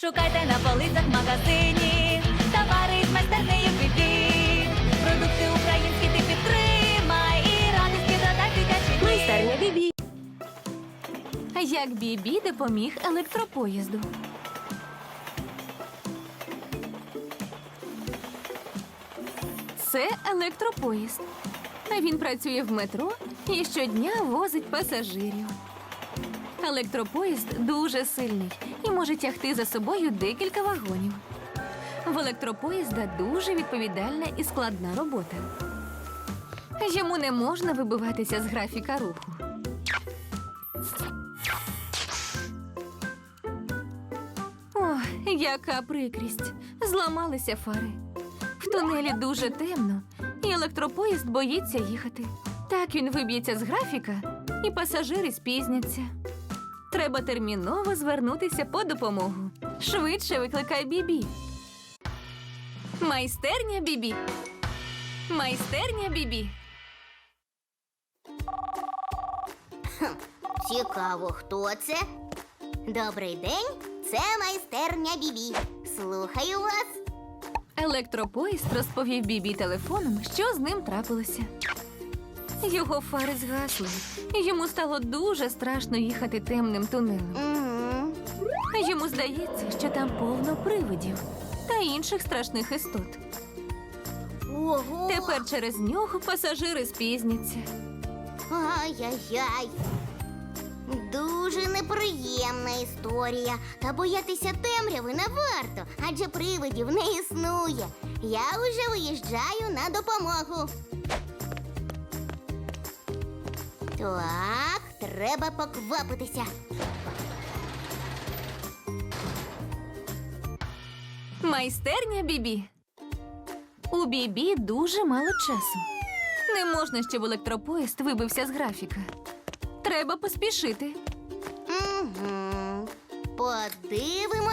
Шукайте на полицях в магазині, товари з майстернею Бібі. Продукти українські ти підтримай і радості додай дитячий дім. Майстерня Бібі. Як Бібі допоміг електропоїзду. Це електропоїзд. Він працює в метро і щодня возить пасажирів. Електропоїзд дуже сильний і може тягти за собою декілька вагонів. В електропоїзда дуже відповідальна і складна робота. Йому не можна вибиватися з графіка руху. О, яка прикрість! Зламалися фари. В тунелі дуже темно, і електропоїзд боїться їхати. Так він виб'ється з графіка, і пасажири спізняться. Треба терміново звернутися по допомогу. Швидше викликай Бібі. Майстерня Бібі. Майстерня Бібі. Цікаво, хто це? Добрий день, це майстерня Бібі. Слухаю вас. Електропоїзд розповів Бібі телефоном, що з ним трапилося. Його фари згасли, йому стало дуже страшно їхати темним тунелем. Йому здається, що там повно привидів та інших страшних істот. Ого. Тепер через нього пасажири спізняться. Ай-яй-яй. Дуже неприємна історія. Та боятися темряви не варто, адже привидів не існує. Я уже виїжджаю на допомогу. Так, треба поквапитися. Майстерня Бібі. У Бібі дуже мало часу. Не можна, щоб електропоїзд вибився з графіка. Треба поспішити. Угу. Подивимося.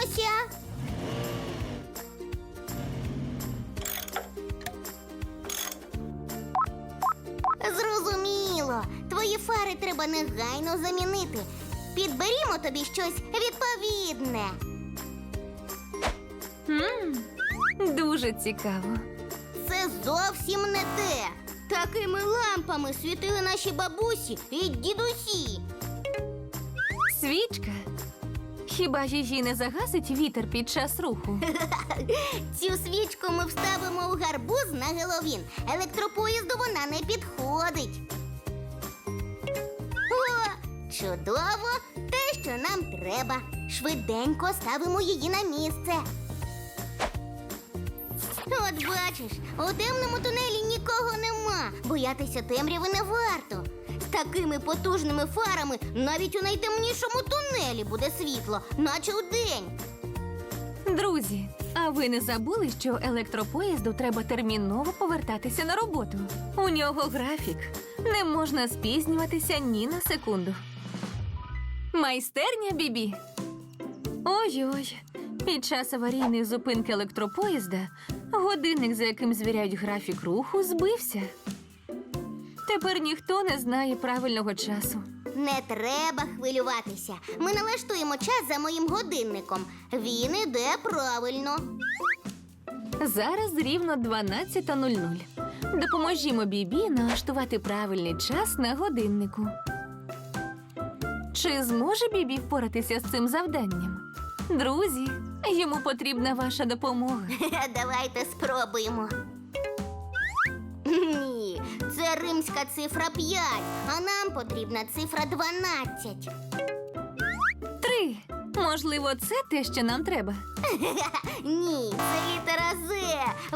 Твої треба негайно замінити. Підберімо тобі щось відповідне. м дуже цікаво. Це зовсім не те. Такими лампами світили наші бабусі і дідусі. Свічка. Хіба її не загасить вітер під час руху? Цю свічку ми вставимо у гарбуз на Геловін. Електропоїзду вона не підходить. Чудово! Те, що нам треба. Швиденько ставимо її на місце. От бачиш, у темному тунелі нікого нема. Боятися темряви не варто. З такими потужними фарами навіть у найтемнішому тунелі буде світло, наче удень. Друзі, а ви не забули, що електропоїзду треба терміново повертатися на роботу? У нього графік. Не можна спізнюватися ні на секунду. Майстерня Бібі. Ой-ой. Під час аварійної зупинки електропоїзда годинник, за яким звіряють графік руху, збився. Тепер ніхто не знає правильного часу. Не треба хвилюватися. Ми налаштуємо час за моїм годинником. Він іде правильно. Зараз рівно 12.00. Допоможімо Бібі налаштувати правильний час на годиннику. Чи зможе Бібі впоратися з цим завданням? Друзі, йому потрібна ваша допомога. Давайте спробуємо. Ні, це римська цифра 5, а нам потрібна цифра 12. Три. Можливо, це те, що нам треба. Ні, це літера З.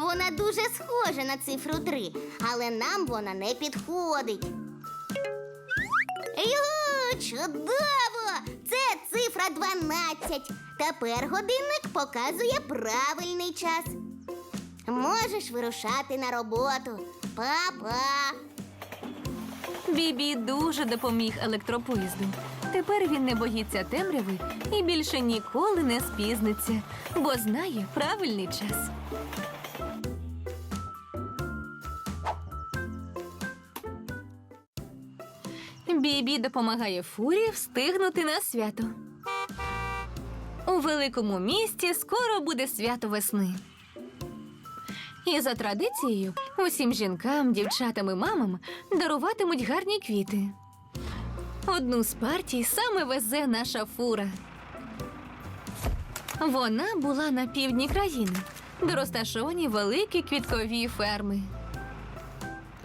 Вона дуже схожа на цифру 3, але нам вона не підходить. Йо, чудово! Це цифра 12. Тепер годинник показує правильний час. Можеш вирушати на роботу. Па-па. Бібі дуже допоміг електропоїзду. Тепер він не боїться темряви і більше ніколи не спізниться, бо знає правильний час. Бібі допомагає фурі встигнути на свято. У великому місті скоро буде свято весни. І за традицією усім жінкам, дівчатам і мамам даруватимуть гарні квіти. Одну з партій саме везе наша фура. Вона була на півдні країни, де розташовані великі квіткові ферми.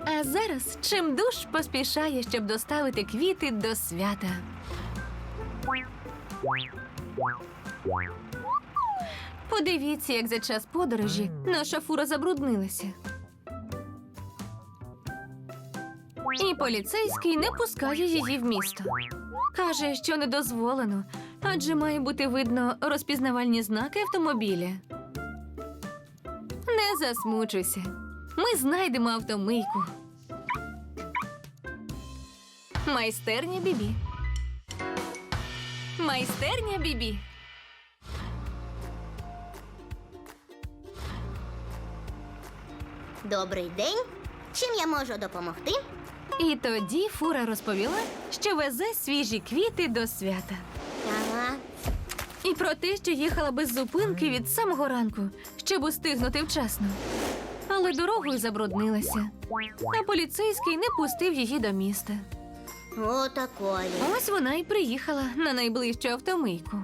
А зараз чимдуж поспішає, щоб доставити квіти до свята. Подивіться, як за час подорожі наша фура забруднилася. І поліцейський не пускає її в місто. Каже, що не дозволено, адже має бути видно розпізнавальні знаки автомобіля. Не засмучуйся. Ми знайдемо автомийку. Майстерня Бібі. Майстерня Бібі. Добрий день. Чим я можу допомогти? І тоді фура розповіла, що везе свіжі квіти до свята. Ага. І про те, що їхала без зупинки від самого ранку, щоб устигнути вчасно. Але дорогою забруднилася, а поліцейський не пустив її до міста. Отакої. Ось вона і приїхала на найближчу автомийку.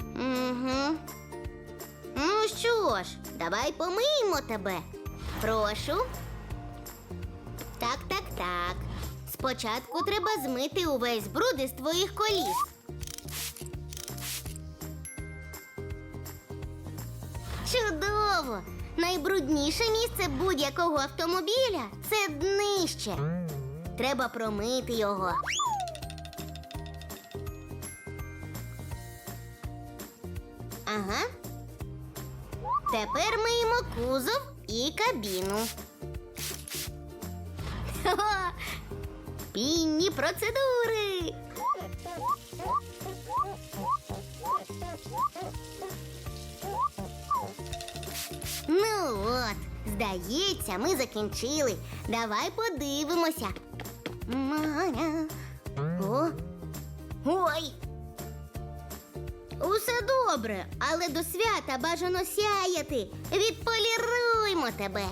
Угу. Ну що ж, давай помиємо тебе. Прошу. Так, так, так. Спочатку треба змити увесь бруд із твоїх коліс. Чудово! Найбрудніше місце будь-якого автомобіля це днище. Треба промити його. Ага. Тепер миємо кузов і кабіну. Пінні процедури. Ну от, здається, ми закінчили. Давай подивимося. Маня. О. Ой. Усе добре, але до свята бажано сяяти. Відполіруймо тебе.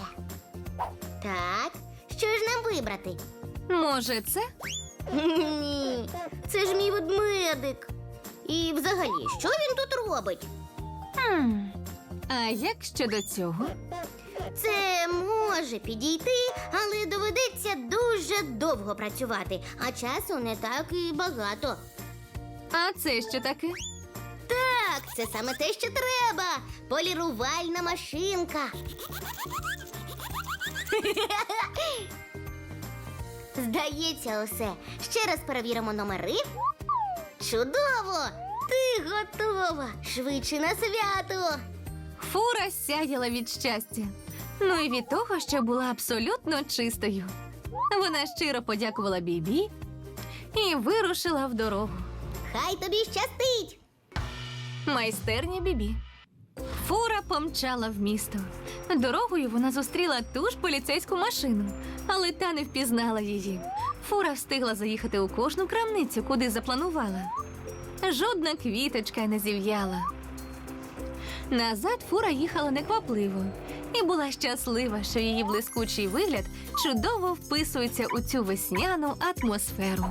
Так, що ж нам вибрати? Може, це? Ні, це ж мій ведмедик. І взагалі, що він тут робить? Хм. А як щодо цього? Це може підійти, але доведеться дуже довго працювати, а часу не так і багато. А це що таке? Так, це саме те, що треба. Полірувальна машинка. Здається, усе. Ще раз перевіримо номери. Чудово! Ти готова! Швидше на свято! Фура сяяла від щастя. Ну і від того, що була абсолютно чистою. Вона щиро подякувала Бібі і вирушила в дорогу. Хай тобі щастить! Майстерня Бібі. Фура помчала в місто. Дорогою вона зустріла ту ж поліцейську машину, але та не впізнала її. Фура встигла заїхати у кожну крамницю, куди запланувала. Жодна квіточка не зів'яла. Назад фура їхала неквапливо і була щаслива, що її блискучий вигляд чудово вписується у цю весняну атмосферу.